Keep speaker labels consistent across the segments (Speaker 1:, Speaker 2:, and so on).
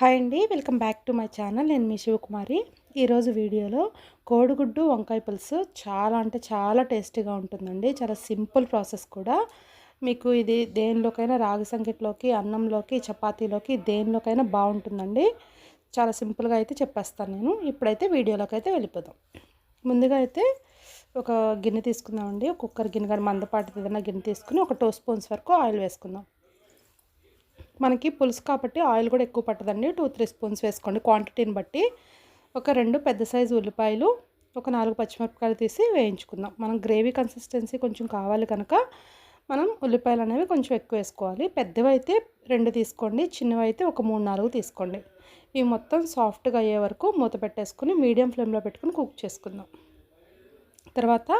Speaker 1: Hi అండి welcome back to my channel. నేను మీ శివకుమారి. ఈరోజు వీడియోలో కోడిగుడ్డు వంకాయ పులుసు చాలా అంటే చాలా టేస్టీగా ఉంటుందండి. చాలా సింపుల్ ప్రాసెస్ కూడా. మీకు ఇది దేనిలోకైనా రాగి సంగటిలోకి అన్నంలోకి చపాతీలోకి దేనిలోకైనా బాగుంటుందండి. చాలా సింపుల్గా అయితే చెప్పేస్తాను నేను. ఇప్పుడైతే వీడియోలోకి అయితే వెళ్ళిపోదాం. ముందుగా అయితే ఒక గిన్నె తీసుకుందామండి. కుక్కర్ గిన్నె కానీ మందపాటి ఏదైనా గిన్నె తీసుకుని ఒక టూ స్పూన్స్ వరకు ఆయిల్ వేసుకుందాం. మనకి పులుసు కాబట్టి ఆయిల్ కూడా ఎక్కువ పట్టదండి. టూ త్రీ స్పూన్స్ వేసుకోండి క్వాంటిటీని బట్టి. ఒక రెండు పెద్ద సైజు ఉల్లిపాయలు ఒక నాలుగు పచ్చిమిరపకాయలు తీసి వేయించుకుందాం. మనం గ్రేవీ కన్సిస్టెన్సీ కొంచెం కావాలి కనుక మనం ఉల్లిపాయలు అనేవి కొంచెం ఎక్కువ వేసుకోవాలి. పెద్దవి అయితే రెండు తీసుకోండి చిన్నవి అయితే ఒక మూడు నాలుగు తీసుకోండి. ఇవి మొత్తం సాఫ్ట్గా అయ్యే వరకు మూత పెట్టేసుకుని మీడియం ఫ్లేమ్లో పెట్టుకుని కుక్ చేసుకుందాం. తర్వాత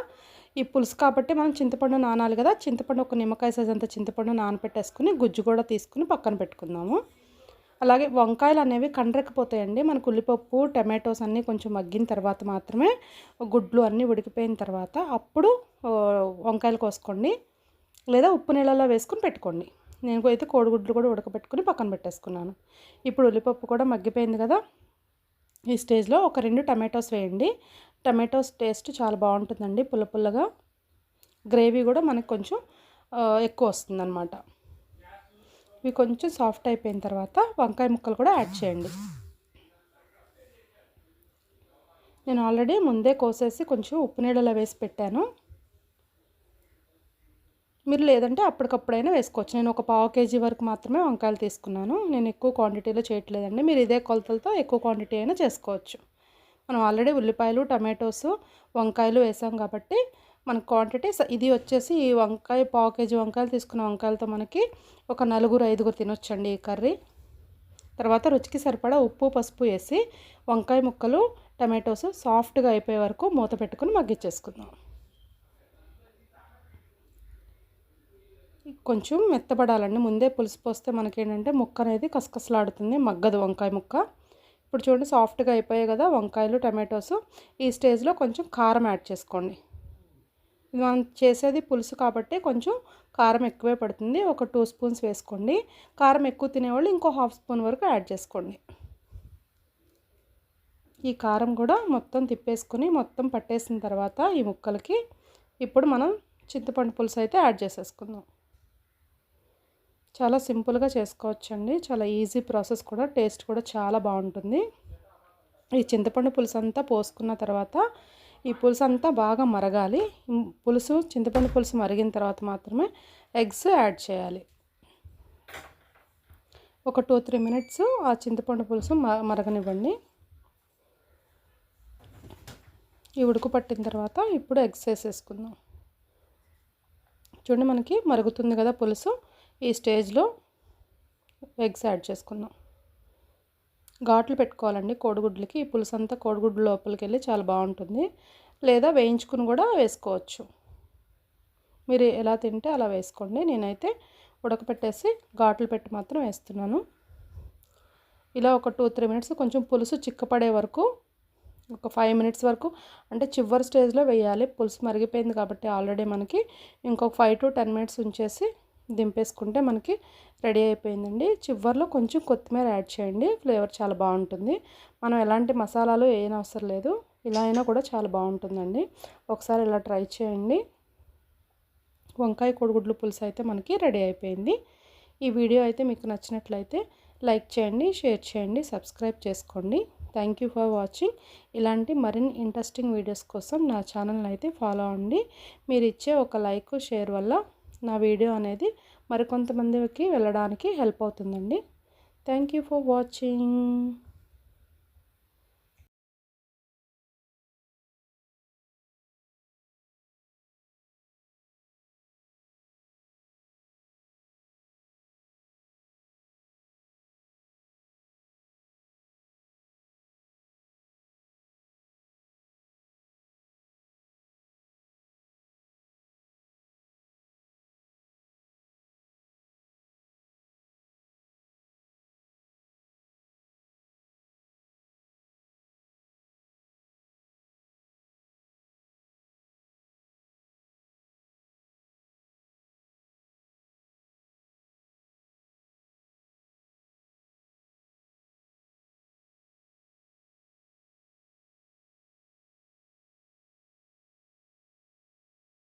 Speaker 1: ఈ పులుసు కాబట్టి మనం చింతపండు నానాలి కదా. చింతపండు ఒక నిమ్మకాయ సైజ్ అంత చింతపండు నానపెట్టేసుకుని గుజ్జు కూడా తీసుకుని పక్కన పెట్టుకుందాము. అలాగే వంకాయలు అనేవి కండ్రెక్కిపోతాయండి మనకు ఉల్లిపప్పు టమాటోస్ అన్నీ కొంచెం మగ్గిన తర్వాత మాత్రమే గుడ్లు అన్నీ ఉడికిపోయిన తర్వాత అప్పుడు వంకాయలు కోసుకోండి. లేదా ఉప్పు నీళ్ళలో వేసుకుని పెట్టుకోండి. నేను అయితే కోడిగుడ్లు కూడా ఉడకబెట్టుకుని పక్కన పెట్టేసుకున్నాను. ఇప్పుడు ఉల్లిపప్పు కూడా మగ్గిపోయింది కదా. ఈ స్టేజ్లో ఒక రెండు టమాటోస్ వేయండి. టమాటోస్ టేస్ట్ చాలా బాగుంటుందండి పుల్ల పుల్లగా. గ్రేవీ కూడా మనకు కొంచెం ఎక్కువ వస్తుంది అనమాట ఇవి కొంచెం సాఫ్ట్ అయిపోయిన తర్వాత వంకాయ ముక్కలు కూడా యాడ్ చేయండి. నేను ఆల్రెడీ ముందే కోసేసి కొంచెం ఉప్పు నీళ్ళలో వేసి పెట్టాను. మీరు లేదంటే అప్పటికప్పుడైనా వేసుకోవచ్చు. నేను ఒక పావు కేజీ వరకు మాత్రమే వంకాయలు తీసుకున్నాను. నేను ఎక్కువ క్వాంటిటీలో చేయట్లేదండి. మీరు ఇదే కొలతలతో ఎక్కువ క్వాంటిటీ అయినా చేసుకోవచ్చు. మనం ఆల్రెడీ ఉల్లిపాయలు టమాటోస్ వంకాయలు వేసాం కాబట్టి మన క్వాంటిటీ ఇది వచ్చేసి ఈ వంకాయ పావు కేజీ వంకాయలు తీసుకున్న వంకాయలతో మనకి ఒక నలుగురు ఐదుగురు తినొచ్చండి ఈ కర్రీ. తర్వాత రుచికి సరిపడా ఉప్పు పసుపు వేసి వంకాయ ముక్కలు టమాటోస్ సాఫ్ట్గా అయిపోయే వరకు మూత పెట్టుకుని మగ్గిచ్చేసుకుందాం. కొంచెం మెత్తబడాలండి. ముందే పులుసు పోస్తే మనకేంటంటే ముక్క అనేది కసకసలాడుతుంది మగ్గదు వంకాయ ముక్క. ఇప్పుడు చూడండి సాఫ్ట్గా అయిపోయాయి కదా వంకాయలు టమాటోస్. ఈ స్టేజ్లో కొంచెం కారం యాడ్ చేసుకోండి. మనం చేసేది పులుసు కాబట్టి కొంచెం కారం ఎక్కువే పడుతుంది. ఒక టూ స్పూన్స్ వేసుకోండి. కారం ఎక్కువ తినేవాళ్ళు ఇంకో హాఫ్ స్పూన్ వరకు యాడ్ చేసుకోండి. ఈ కారం కూడా మొత్తం తిప్పేసుకుని మొత్తం పట్టేసిన తర్వాత ఈ ముక్కలకి ఇప్పుడు మనం చింతపండు పులుసు అయితే యాడ్ చేసేసుకుందాం. చాలా సింపుల్గా చేసుకోవచ్చండి. చాలా ఈజీ ప్రాసెస్ కూడా టేస్ట్ కూడా చాలా బాగుంటుంది. ఈ చింతపండు పులుసు అంతా పోసుకున్న తర్వాత ఈ పులుసు అంతా బాగా మరగాలి. పులుసు చింతపండు పులుసు మరిగిన తర్వాత మాత్రమే ఎగ్స్ యాడ్ చేయాలి. ఒక టూ త్రీ మినిట్స్ ఆ చింతపండు పులుసు మరగనివ్వండి. ఈ ఉడుకు పట్టిన తర్వాత ఇప్పుడు ఎగ్స్ వేసేసుకుందాం. చూడండి మనకి మరుగుతుంది కదా పులుసు. ఈ స్టేజ్లో ఎగ్స్ యాడ్ చేసుకుందాం. ఘాట్లు పెట్టుకోవాలండి కోడిగుడ్లకి. ఈ పులుసు అంతా కోడిగుడ్డు లోపలికి వెళ్ళి చాలా బాగుంటుంది. లేదా వేయించుకుని కూడా వేసుకోవచ్చు. మీరు ఎలా తింటే అలా వేసుకోండి. నేనైతే ఉడకపెట్టేసి ఘాట్లు పెట్టి మాత్రం వేస్తున్నాను. ఇలా ఒక టూ త్రీ మినిట్స్ కొంచెం పులుసు చిక్కపడే వరకు ఒక ఫైవ్ మినిట్స్ వరకు అంటే చివరి స్టేజ్లో వేయాలి. పులుసు మరిగిపోయింది కాబట్టి ఆల్రెడీ మనకి ఇంకొక ఫైవ్ టు టెన్ మినిట్స్ ఉంచేసి దింపేసుకుంటే మనకి రెడీ అయిపోయిందండి. చివరిలో కొంచెం కొత్తిమీర యాడ్ చేయండి. ఫ్లేవర్ చాలా బాగుంటుంది. మనం ఎలాంటి మసాలాలు ఏం అవసరం లేదు. ఇలా అయినా కూడా చాలా బాగుంటుందండి. ఒకసారి ఇలా ట్రై చేయండి. వంకాయ కోడిగుడ్లు పులుసు అయితే మనకి రెడీ అయిపోయింది. ఈ వీడియో అయితే మీకు నచ్చినట్లయితే లైక్ చేయండి షేర్ చేయండి సబ్స్క్రైబ్ చేసుకోండి. థ్యాంక్ యూ ఫర్ వాచింగ్ ఇలాంటి మరిన్ని ఇంట్రెస్టింగ్ వీడియోస్ కోసం నా ఛానల్ని అయితే ఫాలో అవ్వండి. మీరు ఇచ్చే ఒక లైక్ షేర్ వల్ల నా వీడియో అనేది మరికొంతమందికి వెళ్ళడానికి హెల్ప్ అవుతుందండి. Thank you for watching